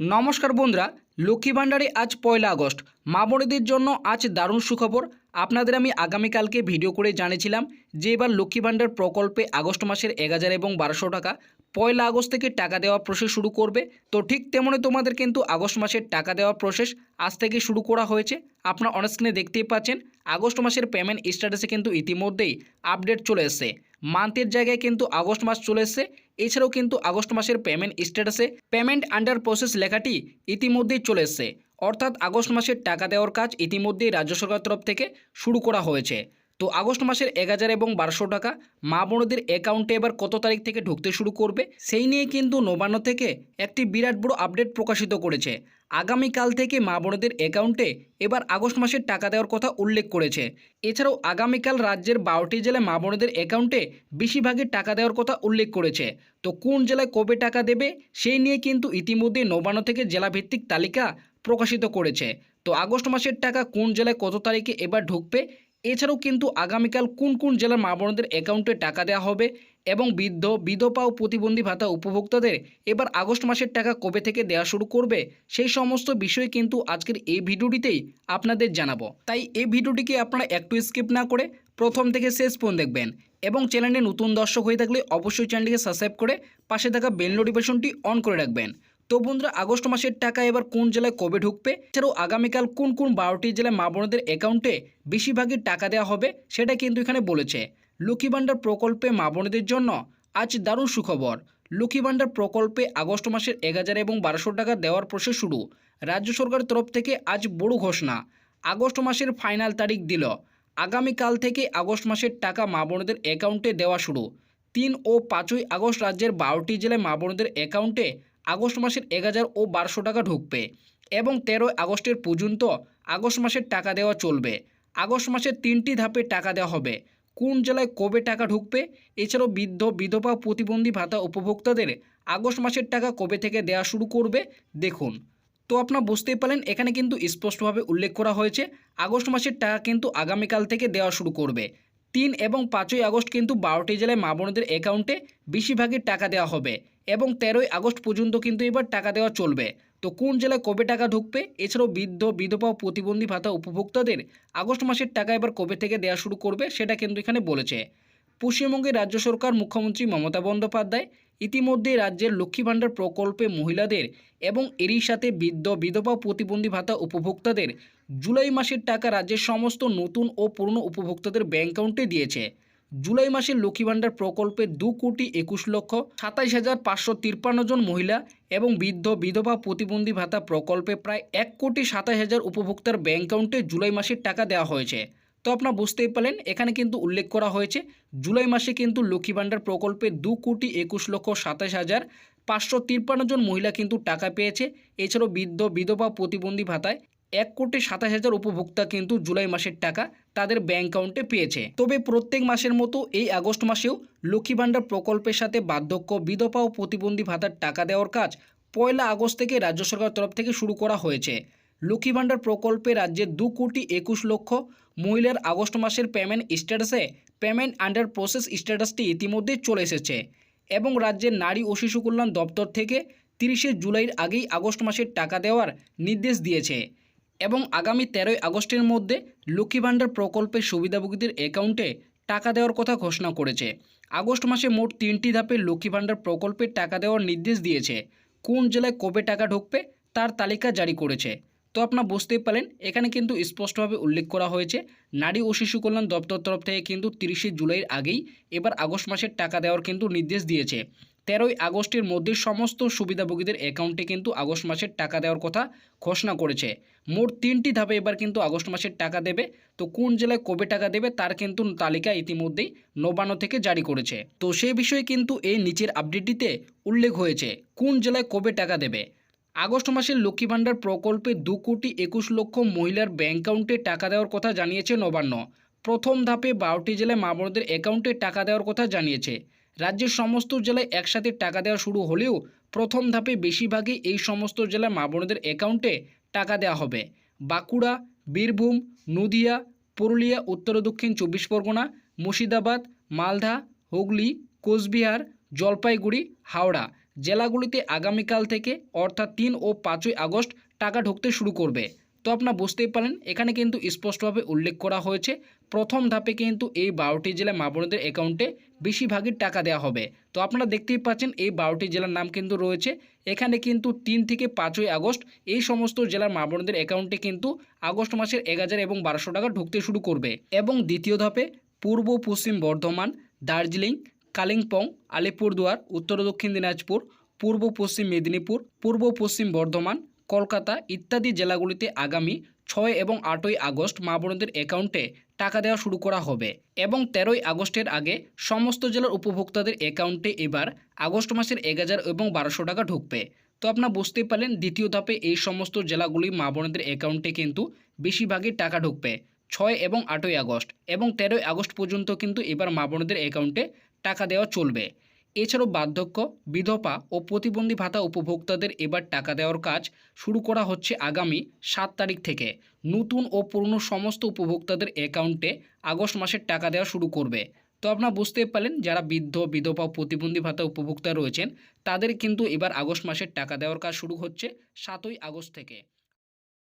নমস্কার বন্ধুরা, লক্ষ্মী ভাণ্ডারে আজ পয়লা আগস্ট। মা বোনেদের জন্য আজ দারুণ সুখবর। আপনাদের আমি আগামীকালকে ভিডিও করে জানিয়েছিলাম যে এবার লক্ষ্মী ভাণ্ডার প্রকল্পে আগস্ট মাসের এক হাজার এবং বারোশো টাকা পয়লা আগস্ট থেকে টাকা দেওয়া প্রসেস শুরু করবে। তো ঠিক তেমনই তোমাদের কিন্তু আগস্ট মাসের টাকা দেওয়া প্রসেস আজ থেকে শুরু করা হয়েছে। আপনারা অনেক অনস্ক্রিনে দেখতেই পাচ্ছেন, আগস্ট মাসের পেমেন্ট স্ট্যাটাসে কিন্তু ইতিমধ্যেই আপডেট চলে এসেছে। মান্থের জায়গায় কিন্তু আগস্ট মাস চলে এসছে। এছাড়াও কিন্তু আগস্ট মাসের পেমেন্ট স্ট্যাটাসে পেমেন্ট আন্ডার প্রসেস লেখাটি ইতিমধ্যেই চলে এসছে। অর্থাৎ আগস্ট মাসের টাকা দেওয়ার কাজ ইতিমধ্যেই রাজ্য সরকার তরফ থেকে শুরু করা হয়েছে। তো আগস্ট মাসের এক হাজার এবং বারোশো টাকা মা বোনদের অ্যাকাউন্টে এবার কত তারিখ থেকে ঢুকতে শুরু করবে, সেই নিয়ে কিন্তু নবান্ন থেকে একটি বিরাট বড় আপডেট প্রকাশিত করেছে। আগামীকাল থেকে মা বোনদের অ্যাকাউন্টে এবার আগস্ট মাসের টাকা দেওয়ার কথা উল্লেখ করেছে। এছাড়াও আগামীকাল রাজ্যের বারোটি জেলায় মা বোনদের অ্যাকাউন্টে বেশিরভাগই টাকা দেওয়ার কথা উল্লেখ করেছে। তো কোন জেলায় কবে টাকা দেবে, সেই নিয়ে কিন্তু ইতিমধ্যে নবান্ন থেকে জেলাভিত্তিক তালিকা প্রকাশিত করেছে। তো আগস্ট মাসের টাকা কোন জেলায় কত তারিখে এবার ঢুকবে এছাড়াও কিন্তু আগামীকাল কোন কোন জেলার মা বোনদের অ্যাকাউন্টে টাকা দেওয়া হবে এবং বৃদ্ধ, বিধবা ও প্রতিবন্ধী ভাতা উপভোক্তাদের এবার আগস্ট মাসের টাকা কবে থেকে দেওয়া শুরু করবে সেই সমস্ত বিষয় কিন্তু আজকের এই ভিডিওটিতেই আপনাদের জানাব। তাই এই ভিডিওটিকে আপনারা একটু স্কিপ না করে প্রথম থেকে শেষ পর্যন্ত দেখবেন এবং চ্যানেলে নতুন দর্শক হয়ে থাকলে অবশ্যই চ্যানেলটিকে সাবস্ক্রাইব করে পাশে থাকা বেল নোটিফিকেশনটি অন করে রাখবেন। তো বন্ধুরা, আগস্ট মাসের টাকা এবার কোন জেলায় কবে ঢুকবে? এছাড়াও আগামীকাল কোন কোন বারোটি জেলায় মা বোনদের অ্যাকাউন্টে বেশিরভাগই টাকা দেওয়া হবে, সেটা কিন্তু এখানে বলেছে। লক্ষ্মী ভাণ্ডার প্রকল্পে মা বোনদের জন্য আজ দারুণ সুখবর। লক্ষ্মী ভাণ্ডার প্রকল্পে আগস্ট মাসের এক হাজার এবং বারোশো টাকা দেওয়ার প্রসেস শুরু। রাজ্য সরকারের তরফ থেকে আজ বড় ঘোষণা। আগস্ট মাসের ফাইনাল তারিখ দিল। আগামীকাল থেকে আগস্ট মাসের টাকা মা বোনদের অ্যাকাউন্টে দেওয়া শুরু। তিন ও পাঁচই আগস্ট রাজ্যের বারোটি জেলায় মা বোনদের অ্যাকাউন্টে আগস্ট মাসের এক হাজার ও বারোশো টাকা ঢুকবে এবং তেরোই আগস্টের পর্যন্ত আগস্ট মাসের টাকা দেওয়া চলবে। আগস্ট মাসের তিনটি ধাপে টাকা দেওয়া হবে। কোন জেলায় কবে টাকা ঢুকবে? এছাড়াও বৃদ্ধ, বিধবা, প্রতিবন্ধী ভাতা উপভোক্তাদের আগস্ট মাসের টাকা কবে থেকে দেওয়া শুরু করবে? দেখুন। তো আপনারা বুঝতেই পারলেন, এখানে কিন্তু স্পষ্টভাবে উল্লেখ করা হয়েছে, আগস্ট মাসের টাকা কিন্তু আগামীকাল থেকে দেওয়া শুরু করবে। তিন এবং পাঁচই আগস্ট কিন্তু বারোটি জেলায় মা বোনদের অ্যাকাউন্টে বেশিরভাগই টাকা দেওয়া হবে। এবং তেরোই আগস্ট পর্যন্ত কিন্তু এবার টাকা দেওয়া চলবে। তো কোন জেলায় কবে টাকা ঢুকবে? এছাড়াও বৃদ্ধ, বিধবা প্রতিবন্ধী ভাতা উপভোক্তাদের আগস্ট মাসের টাকা এবার কবে থেকে দেওয়া শুরু করবে সেটা কিন্তু এখানে বলেছে। পশ্চিমবঙ্গের রাজ্য সরকার মুখ্যমন্ত্রী মমতা বন্দ্যোপাধ্যায় ইতিমধ্যে রাজ্যের লক্ষ্মী ভাণ্ডার প্রকল্পে মহিলাদের এবং এরই সাথে বৃদ্ধ, বিধবা প্রতিবন্ধী ভাতা উপভোক্তাদের জুলাই মাসের টাকা রাজ্যের সমস্ত নতুন ও পুরনো উপভোক্তাদের ব্যাংক অ্যাকাউন্টে দিয়েছে। জুলাই মাসের লক্ষ্মী ভাণ্ডার প্রকল্পে দু কোটি একুশ লক্ষ সাতাইশ হাজার পাঁচশো তিপ্পান্ন জন মহিলা এবং বৃদ্ধ, বিধবা প্রতিবন্ধী ভাতা প্রকল্পে প্রায় এক কোটি সাতাশ হাজার উপভোক্তার ব্যাঙ্ক অ্যাকাউন্টে জুলাই মাসের টাকা দেওয়া হয়েছে। তো আপনারা বুঝতেই পারলেন, এখানে কিন্তু উল্লেখ করা হয়েছে, জুলাই মাসে কিন্তু লক্ষ্মী ভাণ্ডার প্রকল্পে দু কোটি একুশ লক্ষ সাতাশ হাজার পাঁচশো তিপ্পান্ন জন মহিলা কিন্তু টাকা পেয়েছে। এছাড়াও বৃদ্ধ, বিধবা প্রতিবন্ধী ভাতায় এক কোটি সাতাশ হাজার উপভোক্তা কিন্তু জুলাই মাসের টাকা তাদের ব্যাংক অ্যাকাউন্টে পেয়েছে। তবে প্রত্যেক মাসের মতো এই আগস্ট মাসেও লক্ষ্মী ভাণ্ডার প্রকল্পের সাথে বার্ধক্য, বিধবা ও প্রতিবন্ধী ভাতার টাকা দেওয়ার কাজ পয়লা আগস্ট থেকে রাজ্য সরকার তরফ থেকে শুরু করা হয়েছে। লক্ষ্মী ভাণ্ডার প্রকল্পে রাজ্যের দু কোটি একুশ লক্ষ মহিলার আগস্ট মাসের পেমেন্ট স্ট্যাটাসে পেমেন্ট আন্ডার প্রসেস স্ট্যাটাসটি ইতিমধ্যে চলে এসেছে এবং রাজ্যের নারী ও শিশু কল্যাণ দপ্তর থেকে তিরিশে জুলাইয়ের আগেই আগস্ট মাসের টাকা দেওয়ার নির্দেশ দিয়েছে। এবং আগামী তেরোই আগস্টের মধ্যে লক্ষ্মী ভাণ্ডার প্রকল্পের সুবিধাভোগীদের অ্যাকাউন্টে টাকা দেওয়ার কথা ঘোষণা করেছে। আগস্ট মাসে মোট তিনটি ধাপে লক্ষ্মী ভাণ্ডার প্রকল্পের টাকা দেওয়ার নির্দেশ দিয়েছে। কোন জেলায় কবে টাকা ঢুকবে তার তালিকা জারি করেছে। তো আপনারা বুঝতেই পারেন এখানে কিন্তু স্পষ্টভাবে উল্লেখ করা হয়েছে, নারী ও শিশু কল্যাণ দপ্তর তরফ থেকে কিন্তু তিরিশে জুলাইয়ের আগেই এবার আগস্ট মাসের টাকা দেওয়ার কিন্তু নির্দেশ দিয়েছে। তেরোই আগস্টের মধ্যে সমস্ত সুবিধাভোগীদের অ্যাকাউন্টে কিন্তু আগস্ট মাসের টাকা দেওয়ার কথা ঘোষণা করেছে। মোট তিনটি ধাপে এবার কিন্তু আগস্ট মাসের টাকা দেবে। তো কোন জেলায় কবে টাকা দেবে তার কিন্তু তালিকা ইতিমধ্যেই নবান্ন থেকে জারি করেছে। তো সেই বিষয়ে কিন্তু এই নিচের আপডেটটিতে উল্লেখ হয়েছে। কোন জেলায় কবে টাকা দেবে? আগস্ট মাসের লক্ষ্মী ভাণ্ডার প্রকল্পে দু কোটি একুশ লক্ষ মহিলার ব্যাংক অ্যাকাউন্টে টাকা দেওয়ার কথা জানিয়েছে নবান্ন। প্রথম ধাপে বারোটি জেলায় মা বোনদের অ্যাকাউন্টে টাকা দেওয়ার কথা জানিয়েছে। রাজ্যের সমস্ত জেলায় একসাথে টাকা দেওয়া শুরু হলেও প্রথম ধাপে বেশিরভাগই এই সমস্ত জেলার মা বোনদের অ্যাকাউন্টে টাকা দেওয়া হবে। বাঁকুড়া, বীরভূম, নদিয়া, পুরুলিয়া, উত্তর দক্ষিণ চব্বিশ পরগনা, মুর্শিদাবাদ, মালদা, হুগলি, কোচবিহার, জলপাইগুড়ি, হাওড়া জেলাগুলিতে আগামীকাল থেকে অর্থাৎ তিন ও পাঁচই আগস্ট টাকা ঢুকতে শুরু করবে। তো আপনারা বুঝতেই পারেন, এখানে কিন্তু স্পষ্টভাবে উল্লেখ করা হয়েছে প্রথম ধাপে কিন্তু এই বারোটি জেলায় মা বোনদের অ্যাকাউন্টে বেশিরভাগই টাকা দেওয়া হবে। তো আপনারা দেখতেই পাচ্ছেন এই বারোটি জেলার নাম কিন্তু রয়েছে। এখানে কিন্তু তিন থেকে পাঁচই আগস্ট এই সমস্ত জেলার মা বোনদের অ্যাকাউন্টে কিন্তু আগস্ট মাসের এক হাজার এবং বারোশো টাকা ঢুকতে শুরু করবে। এবং দ্বিতীয় ধাপে পূর্ব পশ্চিম বর্ধমান, দার্জিলিং, কালিম্পং, আলিপুরদুয়ার, উত্তর দক্ষিণ দিনাজপুর, পূর্ব পশ্চিম মেদিনীপুর, পূর্ব পশ্চিম বর্ধমান, কলকাতা ইত্যাদি জেলাগুলিতে আগামী ছয় এবং আটই আগস্ট মা বোনদের অ্যাকাউন্টে টাকা দেওয়া শুরু করা হবে এবং তেরোই আগস্টের আগে সমস্ত জেলার উপভোক্তাদের অ্যাকাউন্টে এবার আগস্ট মাসের এক হাজার এবং বারোশো টাকা ঢুকবে। তো আপনার বুঝতেই পারলেন, দ্বিতীয় ধাপে এই সমস্ত জেলাগুলি মা বোনদের অ্যাকাউন্টে কিন্তু বেশিরভাগই টাকা ঢুকবে, ছয় এবং আটই আগস্ট এবং তেরোই আগস্ট পর্যন্ত কিন্তু এবার মা বোনদের অ্যাকাউন্টে টাকা দেওয়া চলবে। এছাড়াও বার্ধক্য, বিধবা ও প্রতিবন্ধী ভাতা উপভোক্তাদের এবার টাকা দেওয়ার কাজ শুরু করা হচ্ছে আগামী সাত তারিখ থেকে। নতুন ও পুরনো সমস্ত উপভোক্তাদের অ্যাকাউন্টে আগস্ট মাসের টাকা দেওয়া শুরু করবে। তো আপনারা বুঝতে পারলেন, যারা বৃদ্ধ, বিধবা প্রতিবন্ধী ভাতা উপভোক্তা রয়েছেন, তাদের কিন্তু এবার আগস্ট মাসের টাকা দেওয়ার কাজ শুরু হচ্ছে সাতই আগস্ট থেকে।